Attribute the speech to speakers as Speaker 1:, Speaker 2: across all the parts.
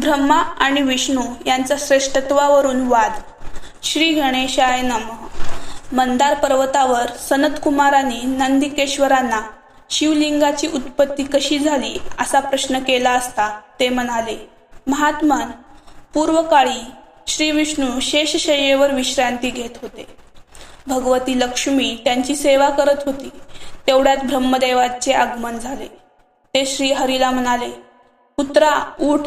Speaker 1: ब्रह्मा आणि विष्णू यांचा श्रेष्ठत्वावरून वाद. श्री गणेशाय नमः. मंदार पर्वतावर सनतकुमारांनी नंदिकेश्वरांना शिवलिंगाची उत्पत्ती कशी झाली असा प्रश्न केला असता ते म्हणाले महात्मन पूर्वकाळी श्री विष्णू शेषशय्येवर विश्रांती घेत होते. भगवती लक्ष्मी त्यांची सेवा करत होती. तेवढ्यात ब्रह्मदेवाचे आगमन झाले. ते श्रीहरीला म्हणाले पुत्रा उठ.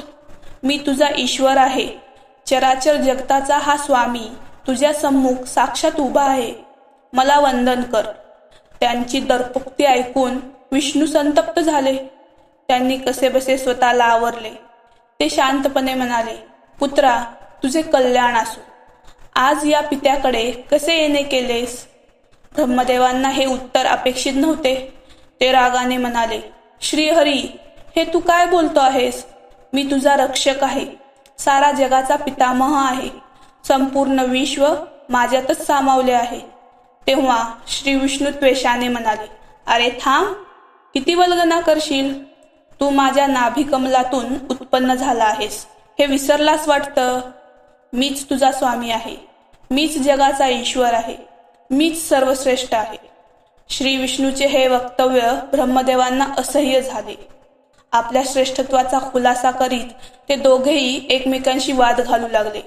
Speaker 1: मी तुझा ईश्वर आहे. चराचर जगताचा हा स्वामी तुझ्या सम्मुख साक्षात उभा आहे. मला वंदन कर. त्यांची दरपुक्ती ऐकून विष्णू संतप्त झाले. त्यांनी कसेबसे स्वतःला आवरले. ते शांतपणे म्हणाले पुत्रा तुझे कल्याण असो. आज या पित्याकडे कसे येणे केलेस? ब्रह्मदेवांना हे उत्तर अपेक्षित नव्हते. ते रागाने म्हणाले श्रीहरी हे तू काय बोलतो आहेस? मी तुझा रक्षक आहे. सारा जगाचा पितामह आहे. संपूर्ण विश्व माझ्यातच सामावले आहे. तेव्हा श्री विष्णू त्वेषाने म्हणाले अरे थांब किती वल्गना करशील? तू माझ्या नाभिकमलातून उत्पन्न झाला आहेस. हे विसरलास वाटतं? मीच तुझा स्वामी आहे. मीच जगाचा ईश्वर आहे. मीच सर्वश्रेष्ठ आहे. श्री विष्णूचे हे वक्तव्य ब्रह्मदेवांना असह्य झाले. आपल्या श्रेष्ठत्वाचा खुलासा करीत ते दोघेही एकमेकांशी वाद घालू लागले.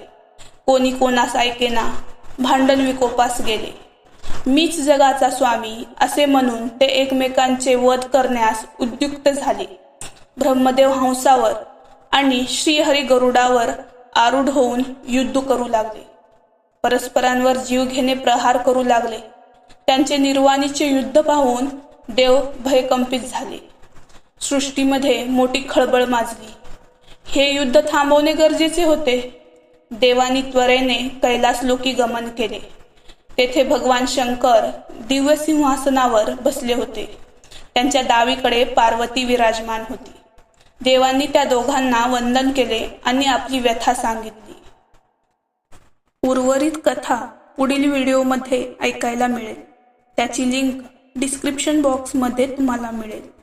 Speaker 1: कोणी कोणास ऐकेना भांडण विकोपास गेले. मीच जगाचा स्वामी असे म्हणून ते एकमेकांचे वध करण्यास उद्युक्त झाले. ब्रह्मदेव हंसावर आणि श्रीहरी गरुडावर आरूढ होऊन युद्ध करू लागले. परस्परांवर जीव घेणे प्रहार करू लागले. त्यांचे निर्वाणीचे युद्ध पाहून देव भयकंपित झाले. सृष्टीमध्ये मोठी खळबळ माजली. हे युद्ध थांबवणे गरजेचे होते. देवानी त्वरेने कैलासलोकी गमन केले. तेथे भगवान शंकर दिव्य सिंहासनावर बसले होते. त्यांच्या डावीकडे पार्वती विराजमान होती. देवांनी त्या दोघांना वंदन केले आणि आपली व्यथा सांगितली. उर्वरित कथा पुढील व्हिडिओमध्ये ऐकायला मिळेल. त्याची लिंक डिस्क्रिप्शन बॉक्समध्ये तुम्हाला मिळेल.